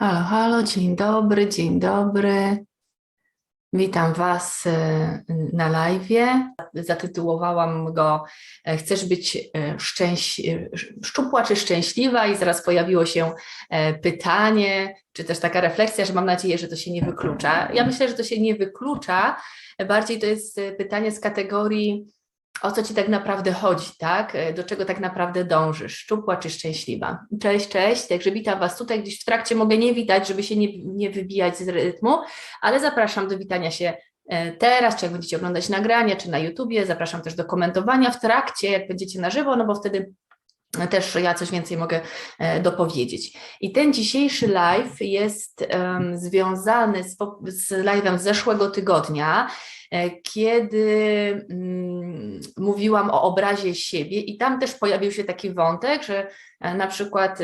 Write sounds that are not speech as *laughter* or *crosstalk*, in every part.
Halo, halo, dzień dobry, dzień dobry. Witam Was e, na live. Zatytułowałam go e, Chcesz być e, szczęś... szczupła czy szczęśliwa? I zaraz pojawiło się pytanie, czy też taka refleksja, że mam nadzieję, że to się nie wyklucza. Ja myślę, że to się nie wyklucza. Bardziej to jest pytanie z kategorii o co ci tak naprawdę chodzi, tak? Do czego tak naprawdę dążysz? Szczupła czy szczęśliwa? Cześć, cześć. Także witam Was tutaj. Gdzieś w trakcie mogę nie witać, żeby się nie, nie wybijać z rytmu, ale zapraszam do witania się e, teraz, czy jak będziecie oglądać nagrania, czy na YouTubie. Zapraszam też do komentowania w trakcie, jak będziecie na żywo, no bo wtedy też ja coś więcej mogę e, dopowiedzieć. I ten dzisiejszy live jest um, związany z, z live'em z zeszłego tygodnia, e, kiedy um, mówiłam o obrazie siebie i tam też pojawił się taki wątek, że e, na przykład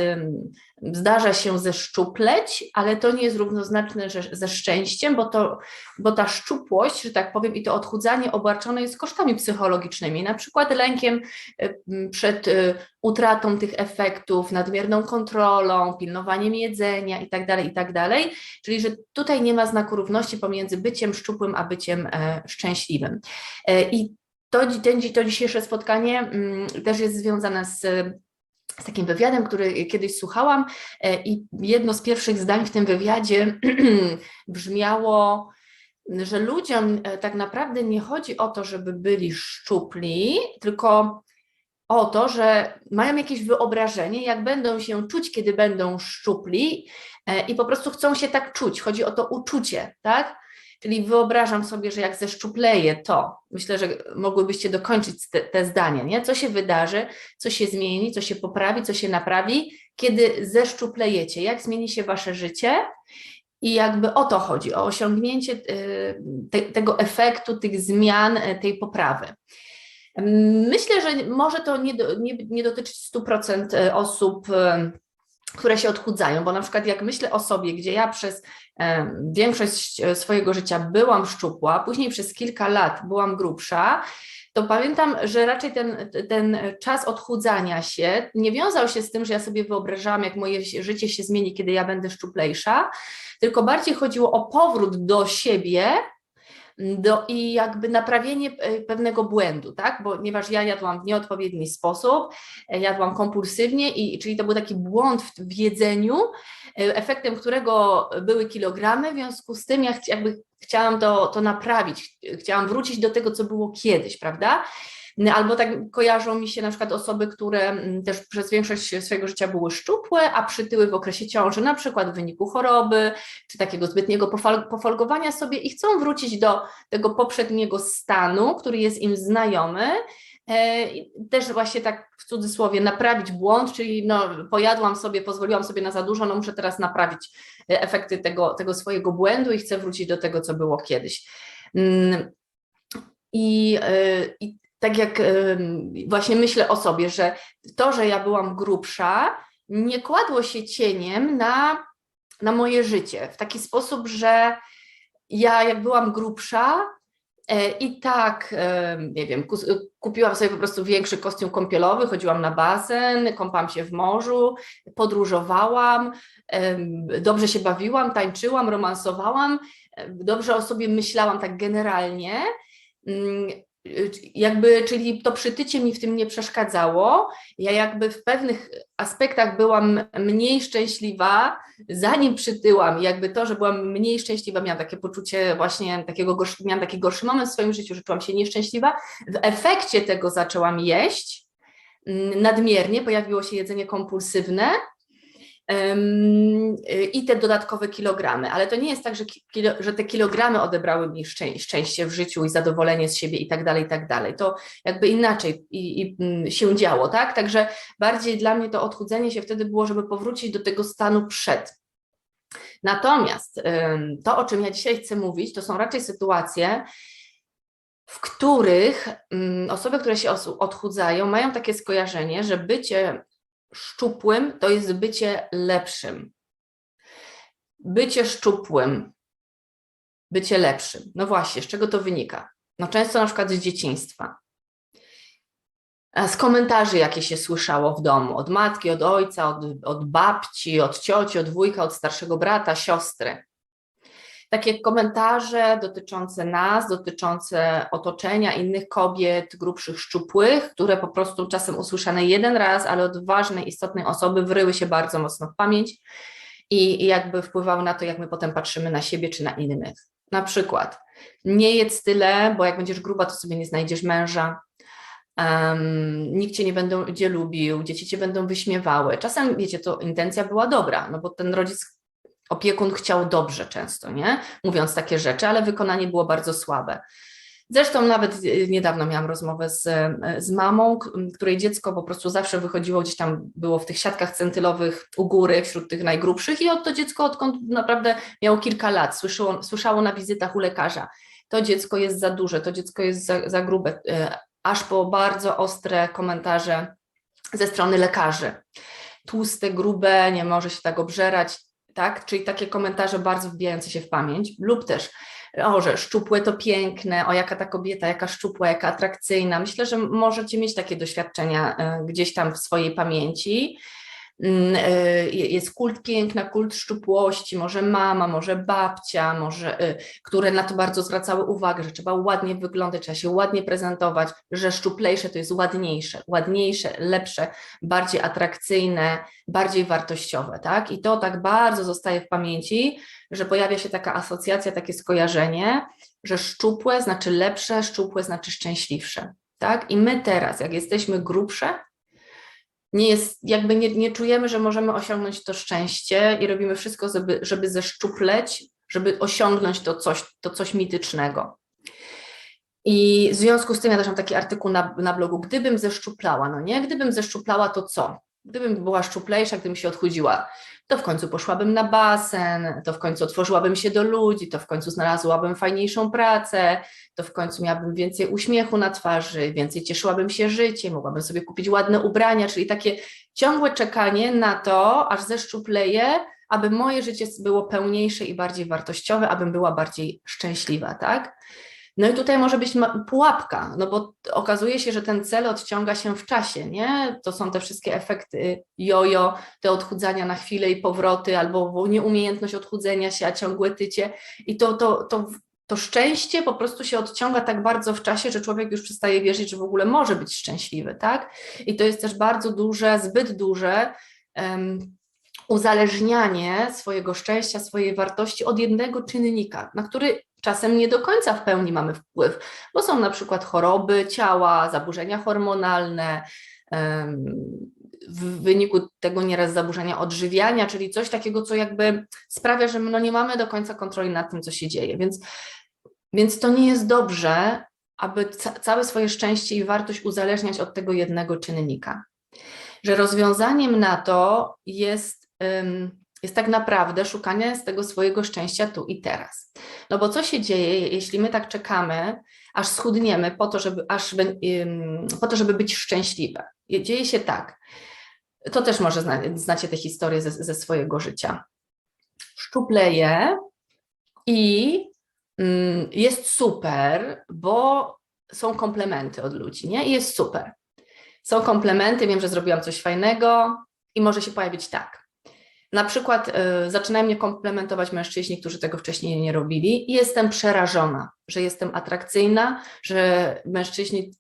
zdarza się zeszczupleć, ale to nie jest równoznaczne ze szczęściem, bo, to, bo ta szczupłość, że tak powiem, i to odchudzanie obarczone jest kosztami psychologicznymi, na przykład lękiem przed utratą tych efektów, nadmierną kontrolą, pilnowaniem jedzenia itd., tak itd. Tak Czyli, że tutaj nie ma znaku równości pomiędzy byciem szczupłym a byciem e, szczęśliwym. E, I to, to dzisiejsze spotkanie mm, też jest związane z z takim wywiadem, który kiedyś słuchałam e, i jedno z pierwszych zdań w tym wywiadzie *clears throat* brzmiało, że ludziom tak naprawdę nie chodzi o to, żeby byli szczupli, tylko o to, że mają jakieś wyobrażenie, jak będą się czuć, kiedy będą szczupli e, i po prostu chcą się tak czuć. Chodzi o to uczucie, tak? Czyli wyobrażam sobie, że jak zeszczupleję to, myślę, że mogłybyście dokończyć te, te zdania, nie? Co się wydarzy, co się zmieni, co się poprawi, co się naprawi, kiedy zeszczuplejecie, jak zmieni się wasze życie i jakby o to chodzi, o osiągnięcie e, te, tego efektu, tych zmian, e, tej poprawy. Myślę, że może to nie, nie, nie dotyczyć 100% e, osób, które się odchudzają, bo na przykład jak myślę o sobie, gdzie ja przez e, większość swojego życia byłam szczupła, później przez kilka lat byłam grubsza, to pamiętam, że raczej ten, ten czas odchudzania się nie wiązał się z tym, że ja sobie wyobrażałam, jak moje życie się zmieni, kiedy ja będę szczuplejsza, tylko bardziej chodziło o powrót do siebie, do, i jakby naprawienie e, pewnego błędu, tak? Bo ponieważ ja jadłam w nieodpowiedni sposób, e, jadłam kompulsywnie, i, czyli to był taki błąd w, w jedzeniu, e, efektem którego były kilogramy, w związku z tym ja jakby chciałam to, to naprawić, chciałam wrócić do tego, co było kiedyś, prawda? Albo tak kojarzą mi się na przykład osoby, które mm, też przez większość swojego życia były szczupłe, a przytyły w okresie ciąży, na przykład w wyniku choroby, czy takiego zbytniego pofolgowania sobie i chcą wrócić do tego poprzedniego stanu, który jest im znajomy, e, też właśnie tak w cudzysłowie naprawić błąd, czyli no, pojadłam sobie, pozwoliłam sobie na za dużo, no muszę teraz naprawić e, efekty tego, tego swojego błędu i chcę wrócić do tego, co było kiedyś. I, e, i tak jak właśnie myślę o sobie, że to, że ja byłam grubsza, nie kładło się cieniem na, na moje życie w taki sposób, że ja jak byłam grubsza, e, i tak, nie wiem, kupiłam sobie po prostu większy kostium kąpielowy, chodziłam na basen, kąpałam się w morzu, podróżowałam, dobrze się bawiłam, tańczyłam, romansowałam, dobrze o sobie myślałam tak generalnie. Jakby, czyli to przytycie mi w tym nie przeszkadzało. Ja jakby w pewnych aspektach byłam mniej szczęśliwa, zanim przytyłam. Jakby to, że byłam mniej szczęśliwa, miałam takie poczucie właśnie takiego, gorszy, miałam taki gorszy moment w swoim życiu, że czułam się nieszczęśliwa. W efekcie tego zaczęłam jeść mm, nadmiernie, pojawiło się jedzenie kompulsywne, i te dodatkowe kilogramy. Ale to nie jest tak, że, kilo, że te kilogramy odebrały mi szczęście w życiu i zadowolenie z siebie i tak dalej, i tak dalej. To jakby inaczej i, i mm, się działo, tak? Także bardziej dla mnie to odchudzenie się wtedy było, żeby powrócić do tego stanu przed. Natomiast to, o czym ja dzisiaj chcę mówić, to są raczej sytuacje, w których mm, osoby, które się odchudzają, mają takie skojarzenie, że bycie szczupłym to jest bycie lepszym. Bycie szczupłym, bycie lepszym. No właśnie, z czego to wynika? No często na przykład z dzieciństwa. Z komentarzy, jakie się słyszało w domu, od matki, od ojca, od, od babci, od cioci, od wujka, od starszego brata, siostry. Takie komentarze dotyczące nas, dotyczące otoczenia innych kobiet, grubszych, szczupłych, które po prostu czasem usłyszane jeden raz, ale od ważnej, istotnej osoby wryły się bardzo mocno w pamięć i, jakby wpływały na to, jak my potem patrzymy na siebie czy na innych. Na przykład, nie jedz tyle, bo jak będziesz gruba, to sobie nie znajdziesz męża. Um, nikt cię nie będzie lubił, dzieci cię będą wyśmiewały. Czasem, wiecie, to intencja była dobra, no bo ten rodzic, opiekun chciał dobrze często, nie? Mówiąc takie rzeczy, ale wykonanie było bardzo słabe. Zresztą nawet niedawno miałam rozmowę z, z mamą, której dziecko po prostu zawsze wychodziło gdzieś tam, było w tych siatkach centylowych u góry, wśród tych najgrubszych i od to dziecko odkąd naprawdę miało kilka lat, słyszało, słyszało na wizytach u lekarza, to dziecko jest za duże, to dziecko jest za, za grube, aż po bardzo ostre komentarze ze strony lekarzy. Tłuste, grube, nie może się tak obżerać, tak? Czyli takie komentarze bardzo wbijające się w pamięć, lub też o, że szczupłe to piękne, o jaka ta kobieta, jaka szczupła, jaka atrakcyjna. Myślę, że możecie mieć takie doświadczenia gdzieś tam w swojej pamięci. Jest kult piękna, kult szczupłości, może mama, może babcia, może, które na to bardzo zwracały uwagę, że trzeba ładnie wyglądać, trzeba się ładnie prezentować, że szczuplejsze to jest ładniejsze, ładniejsze, lepsze, bardziej atrakcyjne, bardziej wartościowe, tak? I to tak bardzo zostaje w pamięci, że pojawia się taka asocjacja, takie skojarzenie, że szczupłe znaczy lepsze, szczupłe znaczy szczęśliwsze. Tak? I my teraz, jak jesteśmy grubsze, nie jest, jakby nie, nie czujemy, że możemy osiągnąć to szczęście i robimy wszystko, żeby, żeby zeszczupleć, żeby osiągnąć to coś, to coś mitycznego. I w związku z tym ja też mam taki artykuł na, na blogu, gdybym zeszczuplała, no nie, gdybym zeszczuplała, to co? Gdybym była szczuplejsza, gdybym się odchudziła, to w końcu poszłabym na basen, to w końcu otworzyłabym się do ludzi, to w końcu znalazłabym fajniejszą pracę, to w końcu miałabym więcej uśmiechu na twarzy, więcej cieszyłabym się życiem, mogłabym sobie kupić ładne ubrania, czyli takie ciągłe czekanie na to, aż zeszczupleję, aby moje życie było pełniejsze i bardziej wartościowe, abym była bardziej szczęśliwa, tak? No i tutaj może być pułapka, no bo okazuje się, że ten cel odciąga się w czasie, nie? To są te wszystkie efekty jojo, te odchudzania na chwilę i powroty, albo nieumiejętność odchudzenia się, a ciągłe tycie. I to, to, to, to szczęście po prostu się odciąga tak bardzo w czasie, że człowiek już przestaje wierzyć, że w ogóle może być szczęśliwy, tak? I to jest też bardzo duże, zbyt duże um, uzależnianie swojego szczęścia, swojej wartości od jednego czynnika, na który czasem nie do końca w pełni mamy wpływ, bo są na przykład choroby ciała, zaburzenia hormonalne, w wyniku tego nieraz zaburzenia odżywiania, czyli coś takiego, co jakby sprawia, że my no nie mamy do końca kontroli nad tym, co się dzieje. Więc, więc to nie jest dobrze, aby ca całe swoje szczęście i wartość uzależniać od tego jednego czynnika. Że rozwiązaniem na to jest. Jest tak naprawdę szukanie z tego swojego szczęścia tu i teraz. No bo co się dzieje, jeśli my tak czekamy, aż schudniemy po to, żeby, aż, po to, żeby być szczęśliwe? Dzieje się tak. To też może zna, znacie te historie ze, ze swojego życia. Szczupleję i mm, jest super, bo są komplementy od ludzi, nie? I jest super. Są komplementy, wiem, że zrobiłam coś fajnego i może się pojawić tak na przykład y, zaczynają mnie komplementować mężczyźni, którzy tego wcześniej nie robili, i jestem przerażona, że jestem atrakcyjna, że mężczyźni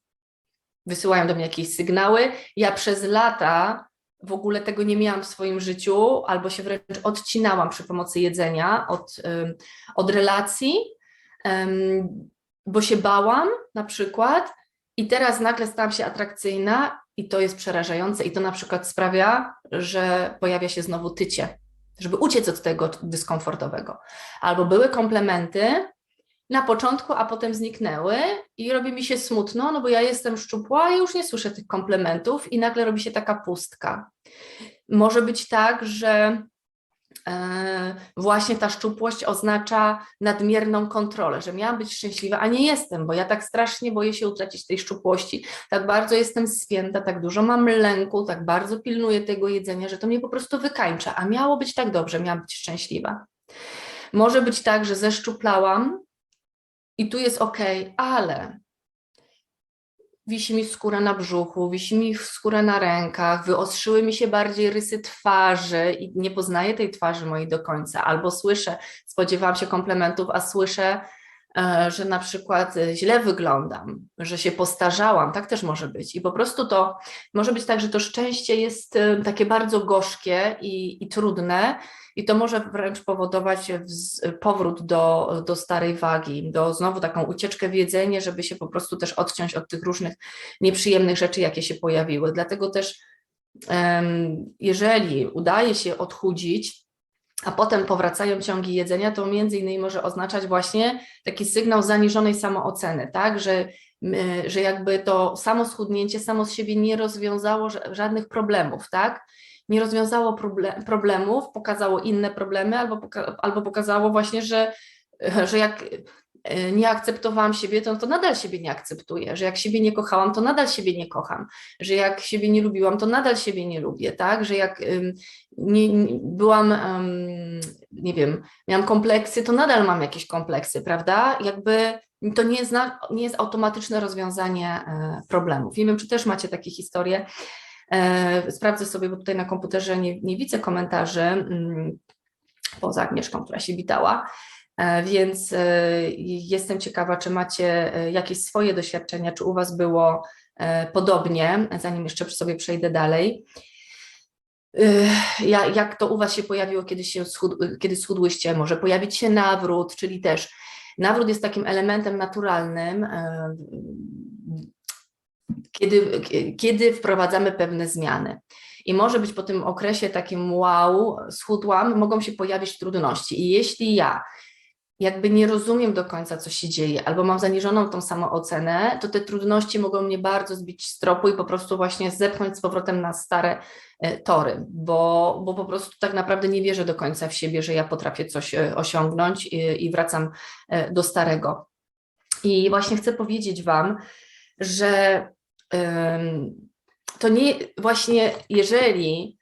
wysyłają do mnie jakieś sygnały. Ja przez lata w ogóle tego nie miałam w swoim życiu, albo się wręcz odcinałam przy pomocy jedzenia od, od relacji, bo się bałam na przykład, i teraz nagle stałam się atrakcyjna i to jest przerażające i to na przykład sprawia, że pojawia się znowu tycie, żeby uciec od tego dyskomfortowego. Albo były komplementy na początku, a potem zniknęły i robi mi się smutno, no bo ja jestem szczupła i już nie słyszę tych komplementów i nagle robi się taka pustka. Może być tak, że właśnie ta szczupłość oznacza nadmierną kontrolę, że miałam być szczęśliwa, a nie jestem, bo ja tak strasznie boję się utracić tej szczupłości, tak bardzo jestem spięta, tak dużo mam lęku, tak bardzo pilnuję tego jedzenia, że to mnie po prostu wykańcza, a miało być tak dobrze, miałam być szczęśliwa. Może być tak, że zeszczuplałam i tu jest ok, ale wisi mi skóra na brzuchu, wisi mi skóra na rękach, wyostrzyły mi się bardziej rysy twarzy i nie poznaję tej twarzy mojej do końca, albo słyszę, spodziewałam się komplementów, a słyszę, że na przykład e, źle wyglądam, że się postarzałam, tak też może być. I po prostu to może być tak, że to szczęście jest e, takie bardzo gorzkie i, i trudne, i to może wręcz powodować powrót do, do starej wagi, do znowu taką ucieczkę w jedzenie, żeby się po prostu też odciąć od tych różnych nieprzyjemnych rzeczy, jakie się pojawiły. Dlatego też, jeżeli udaje się odchudzić, a potem powracają ciągi jedzenia, to między innymi może oznaczać właśnie taki sygnał zaniżonej samooceny, tak, że, że jakby to samo schudnięcie samo z siebie nie rozwiązało żadnych problemów, tak, nie rozwiązało problemów, pokazało inne problemy albo, poka albo pokazało właśnie, że, że jak nie akceptowałam siebie, to, to nadal siebie nie akceptuję, że jak siebie nie kochałam, to nadal siebie nie kocham, że jak siebie nie lubiłam, to nadal siebie nie lubię, tak, że jak nie, nie, byłam, nie wiem, miałam kompleksy, to nadal mam jakieś kompleksy, prawda, jakby to nie jest, nie jest automatyczne rozwiązanie e, problemów. Nie wiem, czy też macie takie historie, E, sprawdzę sobie, bo tutaj na komputerze nie, nie widzę komentarzy, mm, poza Agnieszką, która się witała. E, więc e, jestem ciekawa, czy macie jakieś swoje doświadczenia, czy u Was było podobnie, zanim jeszcze sobie przejdę dalej. Jak to u Was się pojawiło, kiedy, się kiedy schudłyście? Może pojawić się nawrót, czyli też nawrót jest takim elementem naturalnym kiedy, kiedy wprowadzamy pewne zmiany. I może być po tym okresie takim wow, schudłam, mogą się pojawić trudności. I jeśli ja jakby nie rozumiem do końca, co się dzieje, albo mam zaniżoną tą samoocenę, to te trudności mogą mnie bardzo zbić z tropu i po prostu właśnie zepchnąć z powrotem na stare e, tory, bo, bo po prostu tak naprawdę nie wierzę do końca w siebie, że ja potrafię coś e, osiągnąć i, i wracam e, do starego. I właśnie chcę powiedzieć Wam, że to nie właśnie, jeżeli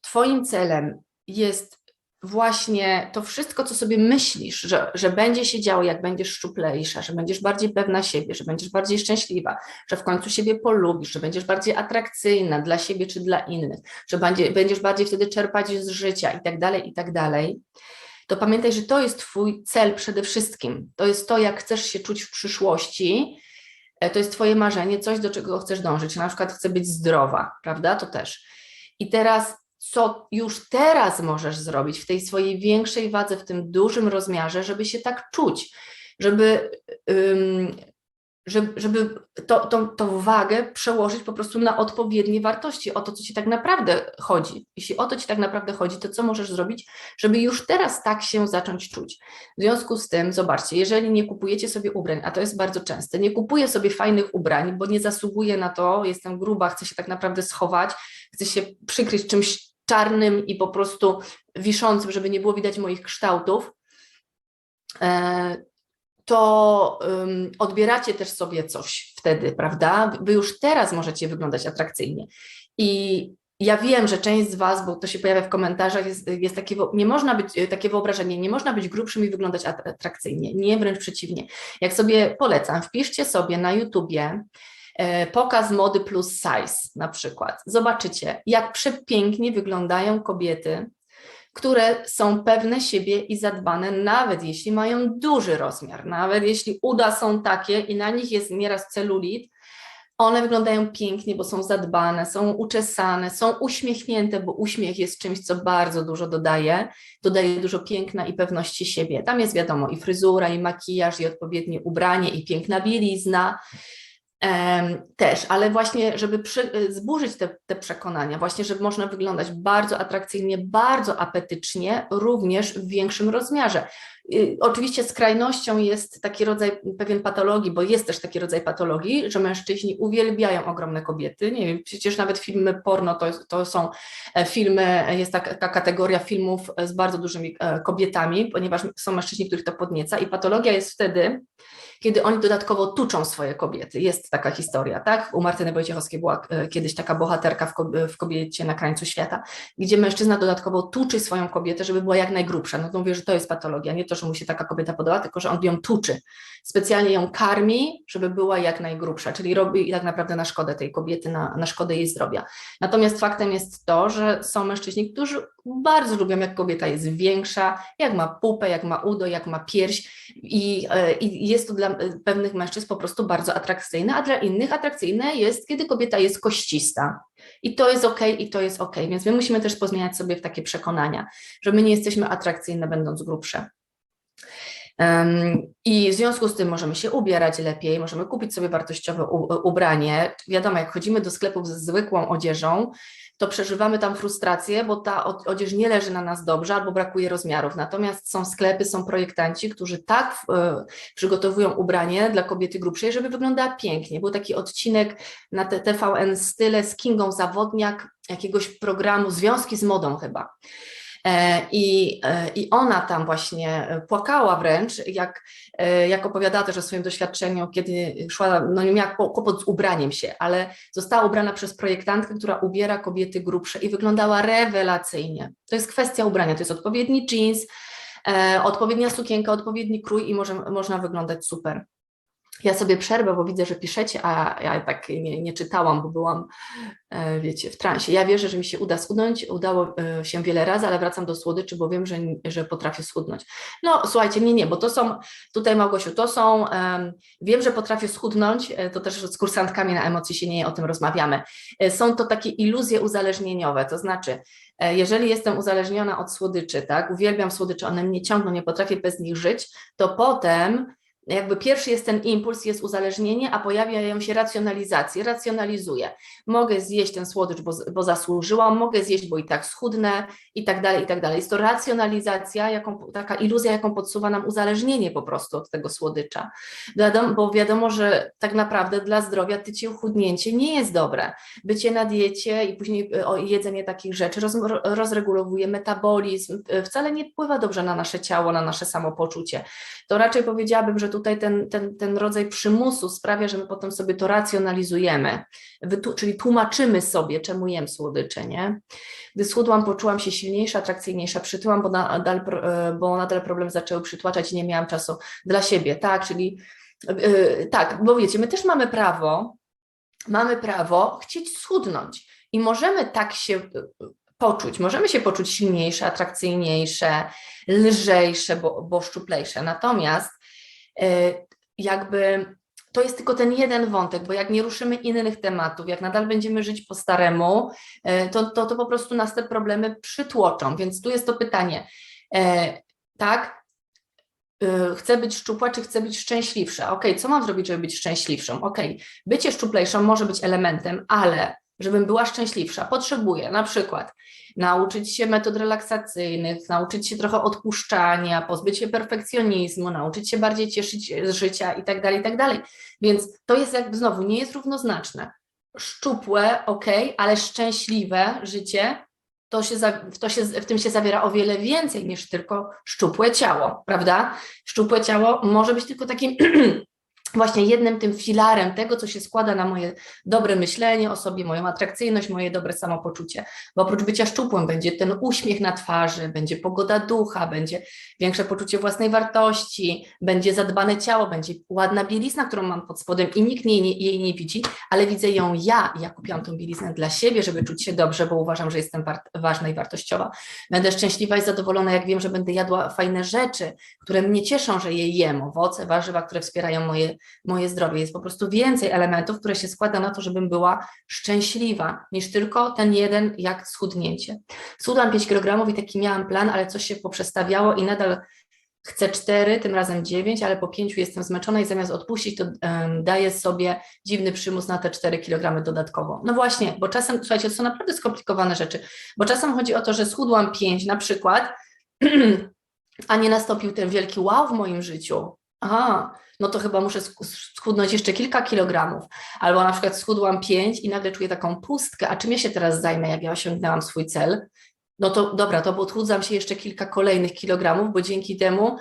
Twoim celem jest właśnie to wszystko, co sobie myślisz, że, że będzie się działo, jak będziesz szczuplejsza, że będziesz bardziej pewna siebie, że będziesz bardziej szczęśliwa, że w końcu siebie polubisz, że będziesz bardziej atrakcyjna dla siebie czy dla innych, że będzie, będziesz bardziej wtedy czerpać z życia i tak dalej, i tak dalej, to pamiętaj, że to jest Twój cel przede wszystkim. To jest to, jak chcesz się czuć w przyszłości E, to jest Twoje marzenie, coś, do czego chcesz dążyć. Na przykład chcę być zdrowa, prawda? To też. I teraz, co już teraz możesz zrobić w tej swojej większej wadze, w tym dużym rozmiarze, żeby się tak czuć, żeby żeby, żeby to, to, tą wagę przełożyć po prostu na odpowiednie wartości, o to, co Ci tak naprawdę chodzi. Jeśli o to Ci tak naprawdę chodzi, to co możesz zrobić, żeby już teraz tak się zacząć czuć? W związku z tym, zobaczcie, jeżeli nie kupujecie sobie ubrań, a to jest bardzo częste, nie kupuję sobie fajnych ubrań, bo nie zasługuję na to, jestem gruba, chcę się tak naprawdę schować, chcę się przykryć czymś czarnym i po prostu wiszącym, żeby nie było widać moich kształtów, e, to odbieracie też sobie coś wtedy, prawda? Wy już teraz możecie wyglądać atrakcyjnie. I ja wiem, że część z Was, bo to się pojawia w komentarzach, jest, jest takie, nie można być, e, takie wyobrażenie, nie można być grubszym i wyglądać atrakcyjnie. Nie, wręcz przeciwnie. Jak sobie polecam, wpiszcie sobie na YouTubie pokaz mody plus size na przykład. Zobaczycie, jak przepięknie wyglądają kobiety które są pewne siebie i zadbane, nawet jeśli mają duży rozmiar, nawet jeśli uda są takie i na nich jest nieraz celulit, one wyglądają pięknie, bo są zadbane, są uczesane, są uśmiechnięte, bo uśmiech jest czymś, co bardzo dużo dodaje, dodaje dużo piękna i pewności siebie. Tam jest wiadomo i fryzura, i makijaż, i odpowiednie ubranie, i piękna bielizna, też, ale właśnie, żeby przy, zburzyć te, te przekonania, właśnie, żeby można wyglądać bardzo atrakcyjnie, bardzo apetycznie, również w większym rozmiarze. Oczywiście skrajnością jest taki rodzaj pewien patologii, bo jest też taki rodzaj patologii, że mężczyźni uwielbiają ogromne kobiety. Nie wiem, przecież nawet filmy porno to, to są e, filmy, jest taka kategoria filmów z bardzo dużymi e, kobietami, ponieważ są mężczyźni, których to podnieca i patologia jest wtedy, kiedy oni dodatkowo tuczą swoje kobiety. Jest taka historia, tak? U Martyny Wojciechowskiej była e, kiedyś taka bohaterka w, kobie, w kobiecie na krańcu świata, gdzie mężczyzna dodatkowo tuczy swoją kobietę, żeby była jak najgrubsza. No to mówię, że to jest patologia, nie to, że mu się taka kobieta podoba, tylko że on ją tuczy. Specjalnie ją karmi, żeby była jak najgrubsza, czyli robi tak naprawdę na szkodę tej kobiety, na, na szkodę jej zdrowia. Natomiast faktem jest to, że są mężczyźni, którzy bardzo lubią, jak kobieta jest większa, jak ma pupę, jak ma udo, jak ma pierś i, e, i jest to dla pewnych mężczyzn po prostu bardzo atrakcyjne, a dla innych atrakcyjne jest, kiedy kobieta jest koścista. I to jest ok, i to jest ok. Więc my musimy też pozmieniać sobie w takie przekonania, że my nie jesteśmy atrakcyjne, będąc grubsze. I w związku z tym możemy się ubierać lepiej, możemy kupić sobie wartościowe ubranie. Wiadomo, jak chodzimy do sklepów ze zwykłą odzieżą, to przeżywamy tam frustrację, bo ta odzież nie leży na nas dobrze albo brakuje rozmiarów. Natomiast są sklepy, są projektanci, którzy tak e, przygotowują ubranie dla kobiety grubszej, żeby wyglądała pięknie. Był taki odcinek na TVN Style z Kingą Zawodniak jakiegoś programu Związki z modą chyba. E, I, e, I ona tam właśnie płakała wręcz, jak, e, jak opowiadała też o swoim doświadczeniu, kiedy szła, no nie miała kłopot z ubraniem się, ale została ubrana przez projektantkę, która ubiera kobiety grubsze i wyglądała rewelacyjnie. To jest kwestia ubrania, to jest odpowiedni jeans, odpowiednia sukienka, odpowiedni krój i może, można wyglądać super. Ja sobie przerwę, bo widzę, że piszecie, a ja tak nie, nie, czytałam, bo byłam, e, wiecie, w transie. Ja wierzę, że mi się uda schudnąć. Udało e, się wiele razy, ale wracam do słodyczy, bo wiem, że, że potrafię schudnąć. No, słuchajcie, nie, nie, bo to są, tutaj Małgosiu, to są, um, wiem, że potrafię schudnąć, e, to też z kursantkami na emocji się nie o tym rozmawiamy. Są to takie iluzje uzależnieniowe, to znaczy, jeżeli jestem uzależniona od słodyczy, tak, uwielbiam słodycze, one mnie ciągną, nie potrafię bez nich żyć, to potem jakby pierwszy jest ten impuls, jest uzależnienie, a pojawiają się racjonalizacje. Racjonalizuję. Mogę zjeść ten słodycz, bo, bo zasłużyłam, mogę zjeść, bo i tak schudnę i tak dalej, i tak dalej. Jest to racjonalizacja, jaką, taka iluzja, jaką podsuwa nam uzależnienie po prostu od tego słodycza. Wiadomo, bo wiadomo, że tak naprawdę dla zdrowia tycie uchudnięcie nie jest dobre. Bycie na diecie i później e, jedzenie takich rzeczy roz, rozregulowuje metabolizm, e, wcale nie wpływa dobrze na nasze ciało, na nasze samopoczucie. To raczej powiedziałabym, że tutaj ten, ten, ten rodzaj przymusu sprawia, że my potem sobie to racjonalizujemy, czyli tłumaczymy sobie, czemu jem słodycze, nie? Gdy schudłam, poczułam się silniejsza, atrakcyjniejsza, przytyłam, bo nadal, e, bo nadal problem zaczęły przytłaczać i nie miałam czasu dla siebie, tak? Czyli yy, tak, bo wiecie, my też mamy prawo, mamy prawo chcieć schudnąć i możemy tak się poczuć. Możemy się poczuć silniejsze, atrakcyjniejsze, lżejsze, bo, bo szczuplejsze. Natomiast E, jakby to jest tylko ten jeden wątek, bo jak nie ruszymy innych tematów, jak nadal będziemy żyć po staremu, e, to, to, to po prostu nas te problemy przytłoczą. Więc tu jest to pytanie, e, tak? Chcę być szczupła, czy chcę być szczęśliwsza? Ok, co mam zrobić, żeby być szczęśliwszą? Ok, bycie szczuplejszą może być elementem, ale żebym była szczęśliwsza, potrzebuję na przykład nauczyć się metod relaksacyjnych, nauczyć się trochę odpuszczania, pozbyć się perfekcjonizmu, nauczyć się bardziej cieszyć z życia i tak dalej, i tak dalej. Więc to jest jakby znowu, nie jest równoznaczne. Szczupłe, ok, ale szczęśliwe życie, to się, to się, w tym się zawiera o wiele więcej niż tylko szczupłe ciało, prawda? Szczupłe ciało może być tylko takim *clears throat* właśnie jednym tym filarem tego, co się składa na moje dobre myślenie o sobie, moją atrakcyjność, moje dobre samopoczucie. Bo oprócz bycia szczupłym będzie ten uśmiech na twarzy, będzie pogoda ducha, będzie większe poczucie własnej wartości, będzie zadbane ciało, będzie ładna bielizna, którą mam pod spodem i nikt jej nie, jej nie widzi, ale widzę ją ja ja kupiłam tą bieliznę dla siebie, żeby czuć się dobrze, bo uważam, że jestem ważna i wartościowa. Będę szczęśliwa i zadowolona, jak wiem, że będę jadła fajne rzeczy, które mnie cieszą, że je jem, owoce, warzywa, które wspierają moje moje zdrowie. Jest po prostu więcej elementów, które się składa na to, żebym była szczęśliwa, niż tylko ten jeden, jak schudnięcie. Schudłam 5 kg i taki miałam plan, ale coś się poprzestawiało i nadal chcę 4, tym razem 9, ale po 5 jestem zmęczona i zamiast odpuścić, to um, daję sobie dziwny przymus na te 4 kg dodatkowo. No właśnie, bo czasem, słuchajcie, to są naprawdę skomplikowane rzeczy, bo czasem chodzi o to, że schudłam 5 na przykład, *clears throat* a nie nastąpił ten wielki wow w moim życiu. Aha, no to chyba muszę schudnąć jeszcze kilka kilogramów. Albo na przykład schudłam pięć i nagle czuję taką pustkę, a czym ja się teraz zajmę, jak ja osiągnęłam swój cel? No to dobra, to odchudzam się jeszcze kilka kolejnych kilogramów, bo dzięki temu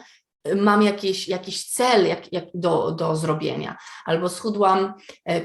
mam jakiś, jakiś cel jak, jak do, do zrobienia, albo schudłam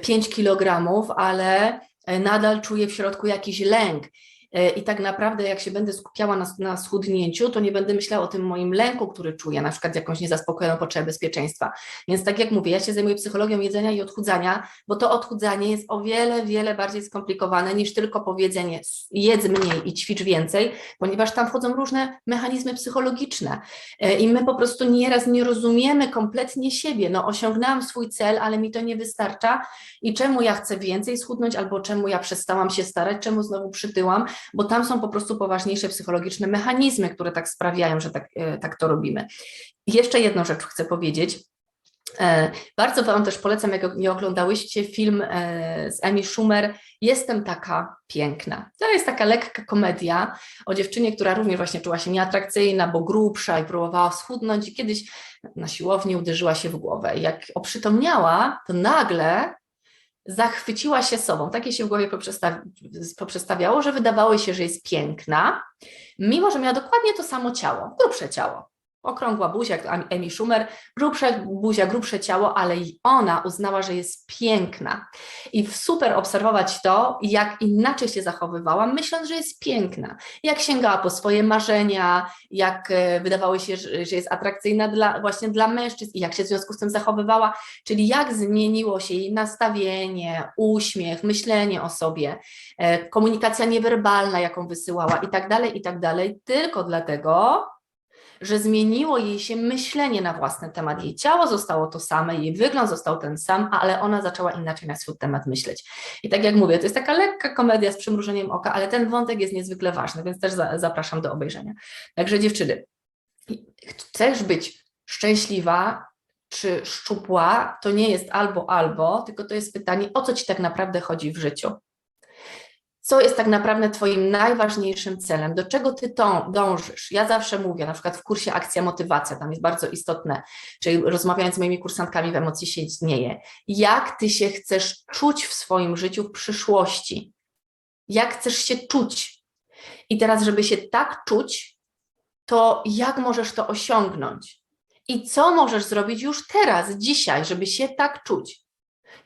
5 kg, ale nadal czuję w środku jakiś lęk E, I tak naprawdę, jak się będę skupiała na, na schudnięciu, to nie będę myślała o tym moim lęku, który czuję, na przykład jakąś niezaspokojoną potrzebę bezpieczeństwa. Więc tak jak mówię, ja się zajmuję psychologią jedzenia i odchudzania, bo to odchudzanie jest o wiele, wiele bardziej skomplikowane niż tylko powiedzenie jedz mniej i ćwicz więcej, ponieważ tam wchodzą różne mechanizmy psychologiczne e, i my po prostu nieraz nie rozumiemy kompletnie siebie. No osiągnęłam swój cel, ale mi to nie wystarcza i czemu ja chcę więcej schudnąć, albo czemu ja przestałam się starać, czemu znowu przytyłam, bo tam są po prostu poważniejsze psychologiczne mechanizmy, które tak sprawiają, że tak, e, tak to robimy. Jeszcze jedną rzecz chcę powiedzieć. E, bardzo Wam też polecam, jak nie oglądałyście film e, z Amy Schumer, Jestem taka piękna. To jest taka lekka komedia o dziewczynie, która również właśnie czuła się nieatrakcyjna, bo grubsza i próbowała schudnąć i kiedyś na siłowni uderzyła się w głowę. Jak oprzytomniała, to nagle zachwyciła się sobą. Takie się w głowie poprzestawiało, że wydawało się, że jest piękna, mimo że miała dokładnie to samo ciało, grubsze ciało. Okrągła buzia, jak Amy Schumer, grubsza buzia, grubsze ciało, ale i ona uznała, że jest piękna. I super obserwować to, jak inaczej się zachowywała, myśląc, że jest piękna. Jak sięgała po swoje marzenia, jak e, wydawało się, że jest atrakcyjna dla, właśnie dla mężczyzn i jak się w związku z tym zachowywała, czyli jak zmieniło się jej nastawienie, uśmiech, myślenie o sobie, e, komunikacja niewerbalna, jaką wysyłała i tak dalej, i tak dalej, tylko dlatego, że zmieniło jej się myślenie na własny temat. Jej ciało zostało to same, jej wygląd został ten sam, ale ona zaczęła inaczej na swój temat myśleć. I tak jak mówię, to jest taka lekka komedia z przymrużeniem oka, ale ten wątek jest niezwykle ważny, więc też za, zapraszam do obejrzenia. Także dziewczyny, chcesz być szczęśliwa, czy szczupła, to nie jest albo albo, tylko to jest pytanie, o co ci tak naprawdę chodzi w życiu co jest tak naprawdę Twoim najważniejszym celem, do czego Ty dążysz. Ja zawsze mówię, na przykład w kursie Akcja Motywacja, tam jest bardzo istotne, czyli rozmawiając z moimi kursantkami w emocji się istnieje, jak Ty się chcesz czuć w swoim życiu w przyszłości, jak chcesz się czuć. I teraz, żeby się tak czuć, to jak możesz to osiągnąć? I co możesz zrobić już teraz, dzisiaj, żeby się tak czuć?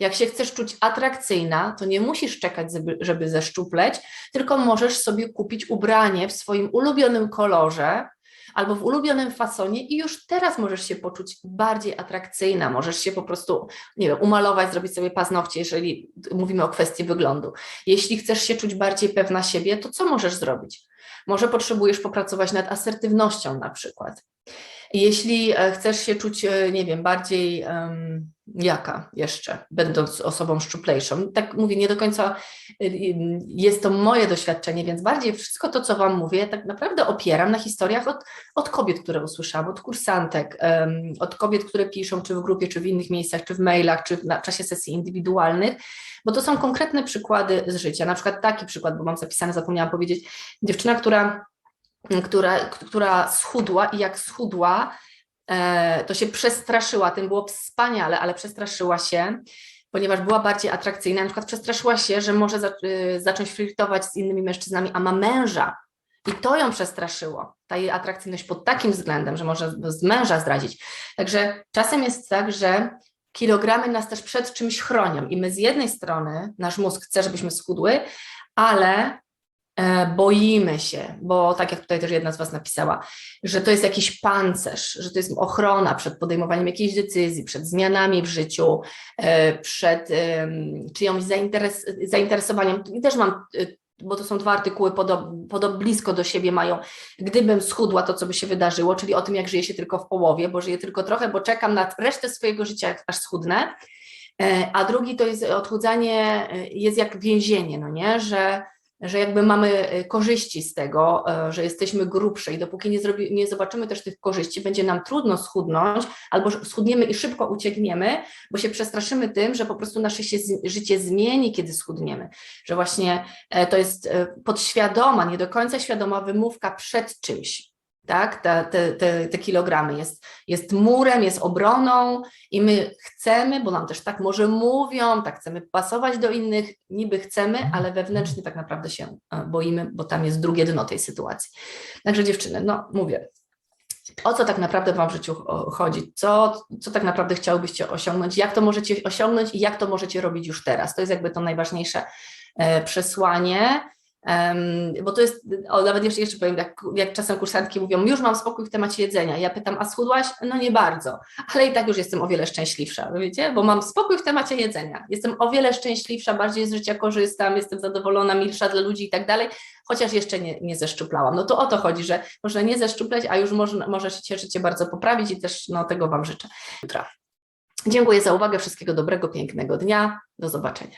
Jak się chcesz czuć atrakcyjna, to nie musisz czekać, żeby zeszczupleć, tylko możesz sobie kupić ubranie w swoim ulubionym kolorze albo w ulubionym fasonie i już teraz możesz się poczuć bardziej atrakcyjna. Możesz się po prostu, nie wiem, umalować, zrobić sobie paznokcie, jeżeli mówimy o kwestii wyglądu. Jeśli chcesz się czuć bardziej pewna siebie, to co możesz zrobić? Może potrzebujesz popracować nad asertywnością na przykład. Jeśli e, chcesz się czuć, e, nie wiem, bardziej um, jaka jeszcze, będąc osobą szczuplejszą, tak mówię, nie do końca y, jest to moje doświadczenie, więc bardziej wszystko to, co Wam mówię, tak naprawdę opieram na historiach od, od kobiet, które usłyszałam, od kursantek, um, od kobiet, które piszą, czy w grupie, czy w innych miejscach, czy w mailach, czy na czasie sesji indywidualnych, bo to są konkretne przykłady z życia. Na przykład taki przykład, bo mam zapisane, zapomniałam powiedzieć, dziewczyna, która która, która schudła i jak schudła, e, to się przestraszyła, tym było wspaniale, ale przestraszyła się, ponieważ była bardziej atrakcyjna, na przykład przestraszyła się, że może za, y, zacząć flirtować z innymi mężczyznami, a ma męża. I to ją przestraszyło, ta jej atrakcyjność pod takim względem, że może z męża zdradzić. Także czasem jest tak, że kilogramy nas też przed czymś chronią i my z jednej strony, nasz mózg chce, żebyśmy schudły, ale boimy się, bo tak jak tutaj też jedna z Was napisała, że to jest jakiś pancerz, że to jest ochrona przed podejmowaniem jakiejś decyzji, przed zmianami w życiu, e, przed czyjąś zainteres zainteresowaniem. I też mam, e, bo to są dwa artykuły podob, podob blisko do siebie mają, gdybym schudła, to co by się wydarzyło, czyli o tym, jak żyję się tylko w połowie, bo żyję tylko trochę, bo czekam na resztę swojego życia, aż schudnę. A drugi to jest odchudzanie, jest jak więzienie, no nie, że że jakby mamy e, korzyści z tego, e, że jesteśmy grubsze i dopóki nie, zrobi, nie zobaczymy też tych korzyści, będzie nam trudno schudnąć, albo schudniemy i szybko uciekniemy, bo się przestraszymy tym, że po prostu nasze się, życie zmieni, kiedy schudniemy. Że właśnie e, to jest podświadoma, nie do końca świadoma wymówka przed czymś tak? Te, te, te, kilogramy jest, jest murem, jest obroną i my chcemy, bo nam też tak może mówią, tak chcemy pasować do innych, niby chcemy, mhm. ale wewnętrznie tak naprawdę się e, boimy, bo tam jest drugie dno tej sytuacji. Także dziewczyny, no mówię, o co tak naprawdę Wam w życiu chodzi, co, co tak naprawdę chciałbyście osiągnąć, jak to możecie osiągnąć i jak to możecie robić już teraz. To jest jakby to najważniejsze e, przesłanie. Bo to jest, o, nawet jeszcze, jeszcze powiem, jak, jak czasem kursantki mówią, już mam spokój w temacie jedzenia. Ja pytam, a schudłaś? No nie bardzo, ale i tak już jestem o wiele szczęśliwsza, wiecie, bo mam spokój w temacie jedzenia. Jestem o wiele szczęśliwsza, bardziej z życia korzystam, jestem zadowolona, milsza dla ludzi i tak dalej, chociaż jeszcze nie, nie zeszczuplałam. No to o to chodzi, że można nie zeszczuplać, a już można, może się życie bardzo poprawić i też no, tego Wam życzę. Jutra. Dziękuję za uwagę, wszystkiego dobrego, pięknego dnia, do zobaczenia.